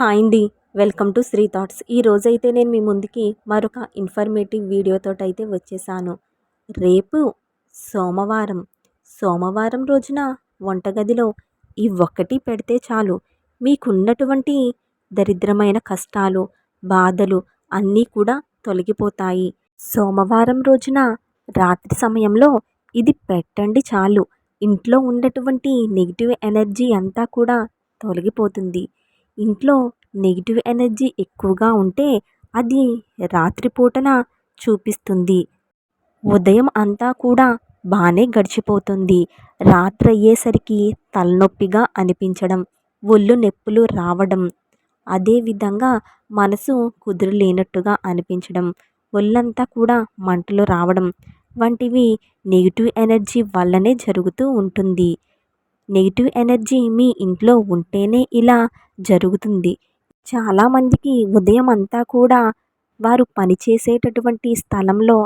Hi అండి welcome to Shri thoughts. ఈ రోజైతే నేను మీ ముందుకి మరొక ఇన్ఫర్మేటివ్ వీడియోతో అయితే వచ్చేసాను. రేపు సోమవారం సోమవారం రోజున వంటగదిలో ఈ ఒక్కటి పెడితే చాలు. మీకున్నటువంటి దరిద్రమైన కష్టాలు బాధలు అన్నీ కూడా తొలగిపోతాయి. సోమవారం రోజున రాత్రి సమయంలో ఇది పెట్టండి చాలు. ఇంట్లో ఉన్నటువంటి నెగిటివ్ ఎనర్జీ అంతా కూడా తొలగిపోతుంది. ఇంట్లో నెగిటివ్ ఎనర్జీ ఎక్కువగా ఉంటే అది రాత్రిపూటన చూపిస్తుంది. ఉదయం అంతా కూడా బాగానే గడిచిపోతుంది. రాత్రి అయ్యేసరికి తలనొప్పిగా అనిపించడం ఒళ్ళు నొప్పులు రావడం అదేవిధంగా మనసు కుదురులేనట్టుగా అనిపించడం ఒళ్ళంతా కూడా మంటలు రావడం వంటివి నెగిటివ్ ఎనర్జీ వల్లనే జరుగుతూ ఉంటుంది. నెగిటివ్ ఎనర్జీ మీ ఇంట్లో ఉంటేనే ఇలా జరుగుతుంది. చాలామందికి ఉదయం అంతా కూడా వారు పనిచేసేటటువంటి స్థలంలో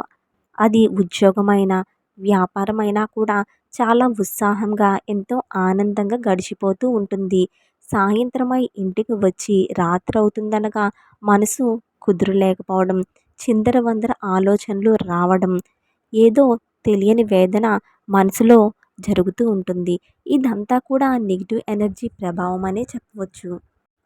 అది ఉద్యోగమైన వ్యాపారమైనా కూడా చాలా ఉత్సాహంగా ఎంతో ఆనందంగా గడిచిపోతూ ఉంటుంది. సాయంత్రమై ఇంటికి వచ్చి రాత్రి అవుతుందనగా మనసు కుదురలేకపోవడం చిందరవందర ఆలోచనలు రావడం ఏదో తెలియని వేదన మనసులో జరుగుతూ ఉంటుంది. ఇదంతా కూడా నెగిటివ్ ఎనర్జీ ప్రభావం అనే చెప్పవచ్చు.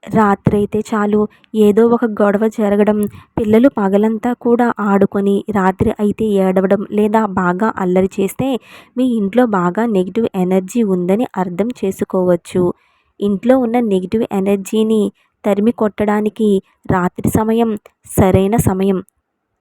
రాత్రి అయితే చాలు ఏదో ఒక గొడవ జరగడం పిల్లలు పగలంతా కూడా ఆడుకొని రాత్రి అయితే ఏడవడం లేదా బాగా అల్లరి చేస్తే మీ ఇంట్లో బాగా నెగిటివ్ ఎనర్జీ ఉందని అర్థం చేసుకోవచ్చు. ఇంట్లో ఉన్న నెగిటివ్ ఎనర్జీని తరిమి కొట్టడానికి రాత్రి సమయం సరైన సమయం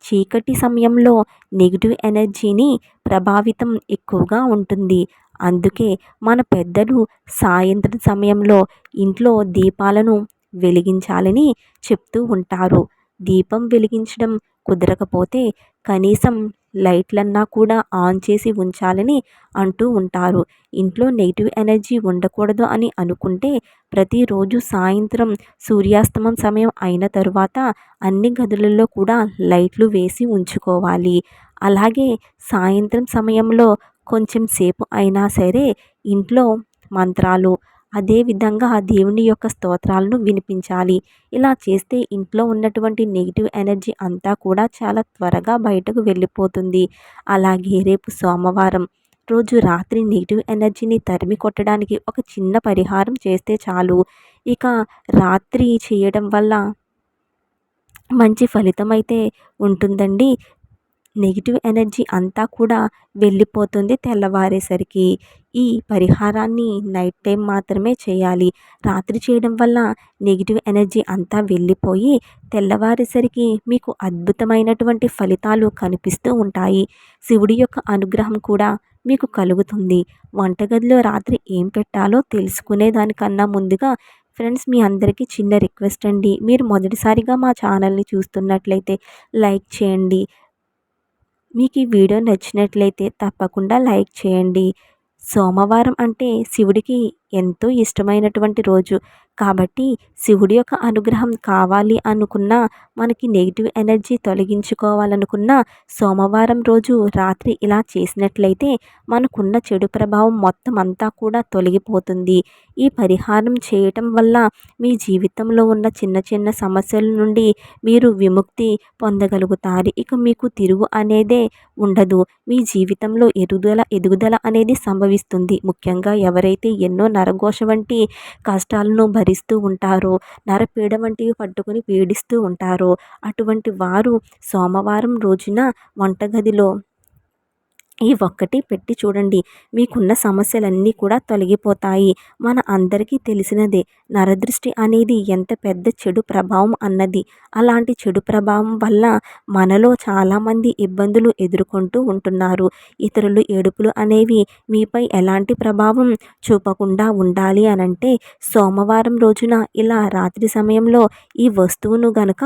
చీకటి సమయంలో నెగిటివ్ ఎనర్జీని ప్రభావితం ఎక్కువగా ఉంటుంది. అందుకే మన పెద్దలు సాయంత్రం సమయంలో ఇంట్లో దీపాలను వెలిగించాలని చెప్తూ ఉంటారు. దీపం వెలిగించడం కుదరకపోతే కనీసం లైట్లన్నా కూడా ఆన్ చేసి ఉంచాలని అంటూ ఉంటారు. ఇంట్లో నెగిటివ్ ఎనర్జీ ఉండకూడదు అని అనుకుంటే ప్రతిరోజు సాయంత్రం సూర్యాస్తమం సమయం అయిన తరువాత అన్ని గదులలో కూడా లైట్లు వేసి ఉంచుకోవాలి. అలాగే సాయంత్రం సమయంలో కొంచెం సేపు అయినా సరే ఇంట్లో మంత్రాలు అదేవిధంగా ఆ దేవుని యొక్క స్తోత్రాలను వినిపించాలి. ఇలా చేస్తే ఇంట్లో ఉన్నటువంటి నెగిటివ్ ఎనర్జీ అంతా కూడా చాలా త్వరగా బయటకు వెళ్ళిపోతుంది. అలాగే రేపు సోమవారం రోజు రాత్రి నెగిటివ్ ఎనర్జీని తరిమి కొట్టడానికి ఒక చిన్న పరిహారం చేస్తే చాలు. ఇక రాత్రి చేయడం వల్ల మంచి ఫలితం అయితే ఉంటుందండి. నెగిటివ్ ఎనర్జీ అంతా కూడా వెళ్ళిపోతుంది తెల్లవారేసరికి. ఈ పరిహారాన్ని నైట్ టైం మాత్రమే చేయాలి. రాత్రి చేయడం వల్ల నెగిటివ్ ఎనర్జీ అంతా వెళ్ళిపోయి తెల్లవారేసరికి మీకు అద్భుతమైనటువంటి ఫలితాలు కనిపిస్తూ ఉంటాయి. శివుడి యొక్క అనుగ్రహం కూడా మీకు కలుగుతుంది. వంటగదిలో రాత్రి ఏం పెట్టాలో తెలుసుకునే దానికన్నా ముందుగా ఫ్రెండ్స్ మీ అందరికీ చిన్న రిక్వెస్ట్ అండి. మీరు మొదటిసారిగా మా ఛానల్ని చూస్తున్నట్లయితే లైక్ చేయండి. మీకు ఈ వీడియో నచ్చినట్లయితే తప్పకుండా లైక్ చేయండి. సోమవారం అంటే శివుడికి ఎంతో ఇష్టమైనటువంటి రోజు. కాబట్టి శివుడి యొక్క అనుగ్రహం కావాలి అనుకున్నా మనకి నెగిటివ్ ఎనర్జీ తొలగించుకోవాలనుకున్న సోమవారం రోజు రాత్రి ఇలా చేసినట్లయితే మనకున్న చెడు ప్రభావం మొత్తం అంతా కూడా తొలగిపోతుంది. ఈ పరిహారం చేయటం వల్ల మీ జీవితంలో ఉన్న చిన్న చిన్న సమస్యల నుండి మీరు విముక్తి పొందగలుగుతారు. ఇక మీకు తిరుగు అనేదే ఉండదు. మీ జీవితంలో ఎదుగుదల ఎదుగుదల అనేది సంభవిస్తుంది. ముఖ్యంగా ఎవరైతే ఎన్నో నరఘోష వంటి కష్టాలను భరిస్తూ ఉంటారు. నరపీడ వంటివి పట్టుకుని పీడిస్తూ ఉంటారు. అటువంటి వారు సోమవారం రోజున వంటగదిలో ఈ ఒక్కటి పెట్టి చూడండి. మీకున్న సమస్యలన్నీ కూడా తొలగిపోతాయి. మన అందరికీ తెలిసినదే నరదృష్టి అనేది ఎంత పెద్ద చెడు ప్రభావం అన్నది. అలాంటి చెడు ప్రభావం వల్ల మనలో చాలామంది ఇబ్బందులు ఎదుర్కొంటూ ఉంటున్నారు. ఇతరులు ఏడుపులు అనేవి మీపై ఎలాంటి ప్రభావం చూపకుండా ఉండాలి అనంటే సోమవారం రోజున ఇలా రాత్రి సమయంలో ఈ వస్తువును గనక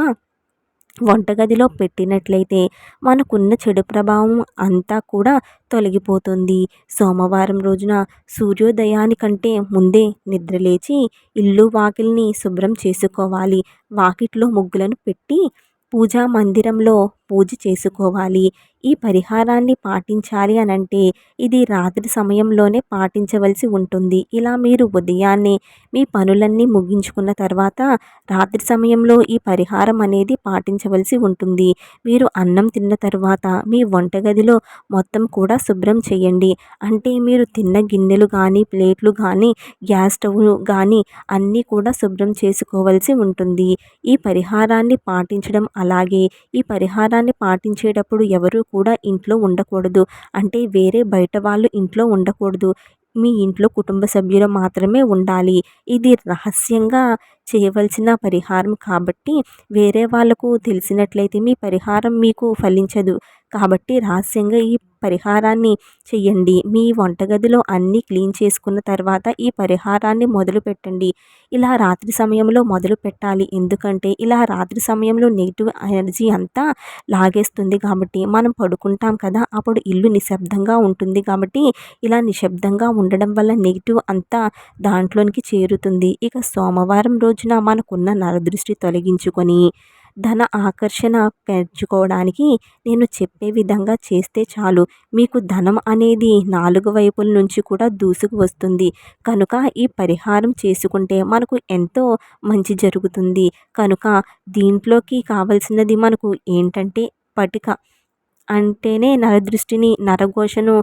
వంటగదిలో పెట్టినట్లయితే మనకున్న చెడు ప్రభావం అంతా కూడా తొలగిపోతుంది. సోమవారం రోజున సూర్యోదయానికంటే ముందే నిద్రలేచి ఇల్లు వాకిల్ని శుభ్రం చేసుకోవాలి. వాకిట్లో ముగ్గులను పెట్టి పూజా మందిరంలో పూజ చేసుకోవాలి. ఈ పరిహారాన్ని పాటించాలి అని అంటే ఇది రాత్రి సమయంలోనే పాటించవలసి ఉంటుంది. ఇలా మీరు ఉదయాన్నే మీ పనులన్నీ ముగించుకున్న తర్వాత రాత్రి సమయంలో ఈ పరిహారం అనేది పాటించవలసి ఉంటుంది. మీరు అన్నం తిన్న తర్వాత మీ వంటగదిలో మొత్తం కూడా శుభ్రం చేయండి. అంటే మీరు తిన్న గిన్నెలు కానీ ప్లేట్లు కానీ గ్యాస్ స్టవ్ కానీ అన్నీ కూడా శుభ్రం చేసుకోవాల్సి ఉంటుంది. ఈ పరిహారాన్ని పాటించడం అలాగే ఈ పరిహారాన్ని పాటించేటప్పుడు ఎవరు కూడా ఇంట్లో ఉండకూడదు. అంటే వేరే బయట వాళ్ళు ఇంట్లో ఉండకూడదు. మీ ఇంట్లో కుటుంబ సభ్యులు మాత్రమే ఉండాలి. ఇది రహస్యంగా చేయవలసిన పరిహారం కాబట్టి వేరే వాళ్ళకు తెలిసినట్లయితే మీ పరిహారం మీకు ఫలించదు. కాబట్టి రహస్యంగా ఈ పరిహారాన్ని చెయ్యండి. మీ వంటగదిలో అన్నీ క్లీన్ చేసుకున్న తర్వాత ఈ పరిహారాన్ని మొదలు పెట్టండి ఇలా రాత్రి సమయంలో మొదలు పెట్టాలి. ఎందుకంటే ఇలా రాత్రి సమయంలో నెగిటివ్ ఎనర్జీ అంతా లాగేస్తుంది కాబట్టి మనం పడుకుంటాం కదా అప్పుడు ఇల్లు నిశ్శబ్దంగా ఉంటుంది కాబట్టి ఇలా నిశ్శబ్దంగా ఉండడం వల్ల నెగిటివ్ అంతా దాంట్లోనికి చేరుతుంది. ఇక సోమవారం రోజున మనకున్న నరదృష్టి తొలగించుకొని ధన ఆకర్షణ పెంచుకోవడానికి నేను చెప్పే విధంగా చేస్తే చాలు. మీకు ధనం అనేది నాలుగు వైపుల నుంచి కూడా దూసుకు వస్తుంది. కనుక ఈ పరిహారం చేసుకుంటే మనకు ఎంతో మంచి జరుగుతుంది. కనుక దీంట్లోకి కావలసినది మనకు ఏంటంటే పటిక. అంటేనే నరదృష్టిని నరఘోషను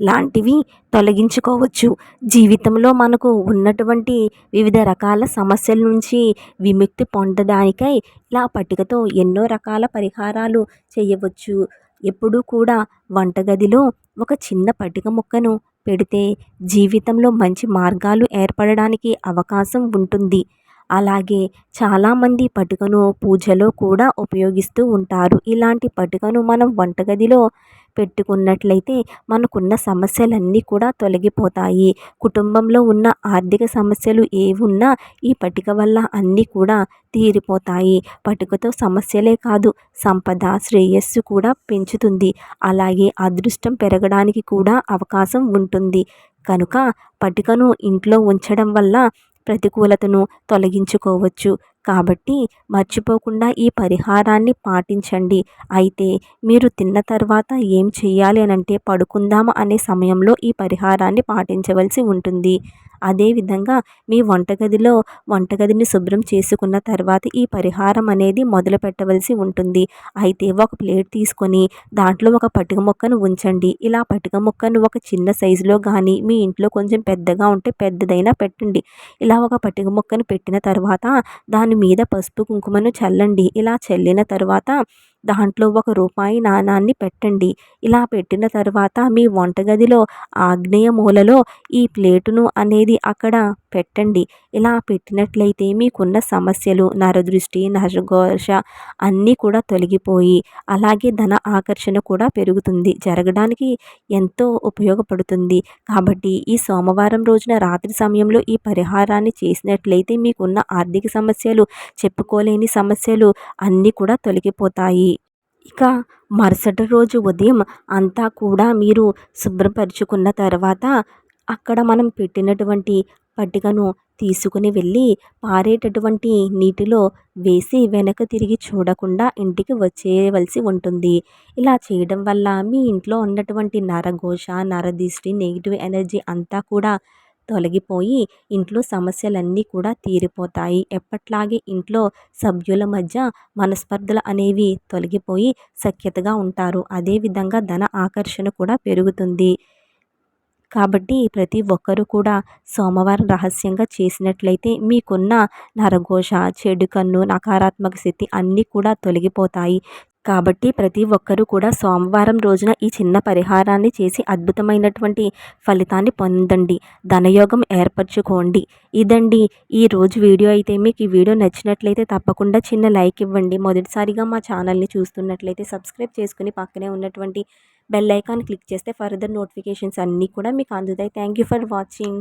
లాంటివి తొలగించుకోవచ్చు. జీవితంలో మనకు ఉన్నటువంటి వివిధ రకాల సమస్యల నుంచి విముక్తి పొందడానికై ఇలా పట్టికతో ఎన్నో రకాల పరిహారాలు చేయవచ్చు. ఎప్పుడూ కూడా వంటగదిలో ఒక చిన్న పట్టిక ముక్కను పెడితే జీవితంలో మంచి మార్గాలు ఏర్పడడానికి అవకాశం ఉంటుంది. అలాగే చాలామంది పటికను పూజలో కూడా ఉపయోగిస్తూ ఉంటారు. ఇలాంటి పటికను మనం వంటగదిలో పెట్టుకున్నట్లయితే మనకున్న సమస్యలన్నీ కూడా తొలగిపోతాయి. కుటుంబంలో ఉన్న ఆర్థిక సమస్యలు ఏవున్నా ఈ పటిక వల్ల అన్నీ కూడా తీరిపోతాయి. పటికతో సమస్యలే కాదు సంపద శ్రేయస్సు కూడా పెంచుతుంది. అలాగే అదృష్టం పెరగడానికి కూడా అవకాశం ఉంటుంది. కనుక పటికను ఇంట్లో ఉంచడం వల్ల ప్రతికూలతను తొలగించుకోవచ్చు. కాబట్టి మర్చిపోకుండా ఈ పరిహారాన్ని పాటించండి. అయితే మీరు తిన్న తర్వాత ఏం చేయాలి అని అంటే పడుకుందామా అనే సమయంలో ఈ పరిహారాన్ని పాటించవలసి ఉంటుంది. అదేవిధంగా మీ వంటగదిలో వంటగదిని శుభ్రం చేసుకున్న తర్వాత ఈ పరిహారం అనేది మొదలు పెట్టవలసి ఉంటుంది. అయితే ఒక ప్లేట్ తీసుకొని దాంట్లో ఒక పటిక మొక్కను ఉంచండి. ఇలా పటిక మొక్కను ఒక చిన్న సైజులో కానీ మీ ఇంట్లో కొంచెం పెద్దగా ఉంటే పెద్దదైనా పెట్టండి. ఇలా ఒక పటిక మొక్కను పెట్టిన తర్వాత దాని మీద పసుపు కుంకుమను చల్లండి. ఇలా చల్లిన తర్వాత దాంట్లో ఒక రూపాయి నాణాన్ని పెట్టండి. ఇలా పెట్టిన తర్వాత మీ వంటగదిలో ఆగ్నేయ మూలలో ఈ ప్లేటును అనేది అక్కడ పెట్టండి. ఇలా పెట్టినట్లయితే మీకున్న సమస్యలు నరదృష్టి నరఘోష అన్నీ కూడా తొలగిపోయి అలాగే ధన ఆకర్షణ కూడా పెరుగుతుంది. జరగడానికి ఎంతో ఉపయోగపడుతుంది. కాబట్టి ఈ సోమవారం రోజున రాత్రి సమయంలో ఈ పరిహారాన్ని చేసినట్లయితే మీకున్న ఆర్థిక సమస్యలు చెప్పుకోలేని సమస్యలు అన్నీ కూడా తొలగిపోతాయి. ఇక మరుసటి రోజు ఉదయం అంతా కూడా మీరు శుభ్రపరుచుకున్న తర్వాత అక్కడ మనం పెట్టినటువంటి పట్టికను తీసుకుని వెళ్ళి పారేటటువంటి నీటిలో వేసి వెనక తిరిగి చూడకుండా ఇంటికి వచ్చేయవలసి ఉంటుంది. ఇలా చేయడం వల్ల మీ ఇంట్లో ఉన్నటువంటి నరఘోష నరదిష్టి నెగిటివ్ ఎనర్జీ అంతా కూడా తొలగిపోయి ఇంట్లో సమస్యలన్నీ కూడా తీరిపోతాయి. ఎప్పట్లాగే ఇంట్లో సభ్యుల మధ్య మనస్పర్ధలు అనేవి తొలగిపోయి సఖ్యతగా ఉంటారు. అదేవిధంగా ధన ఆకర్షణ కూడా పెరుగుతుంది. కాబట్టి ప్రతి ఒక్కరూ కూడా సోమవారం రహస్యంగా చేసినట్లయితే మీకున్న నరఘోష చెడు కన్ను నకారాత్మక స్థితి అన్నీ కూడా తొలగిపోతాయి. కాబట్టి ప్రతి ఒక్కరూ కూడా సోమవారం రోజున ఈ చిన్న పరిహారాన్ని చేసి అద్భుతమైనటువంటి ఫలితాన్ని పొందండి. ధనయోగం ఏర్పరచుకోండి. ఇదండి ఈ రోజు వీడియో. అయితే మీకు ఈ వీడియో నచ్చినట్లయితే తప్పకుండా చిన్న లైక్ ఇవ్వండి. మొదటిసారిగా మా ఛానల్ని చూస్తున్నట్లయితే సబ్స్క్రైబ్ చేసుకుని పక్కనే ఉన్నటువంటి బెల్ ఐకాన్ క్లిక్ చేస్తే ఫర్దర్ నోటిఫికేషన్స్ అన్నీ కూడా మీకు అందుతాయి. Thank you for watching.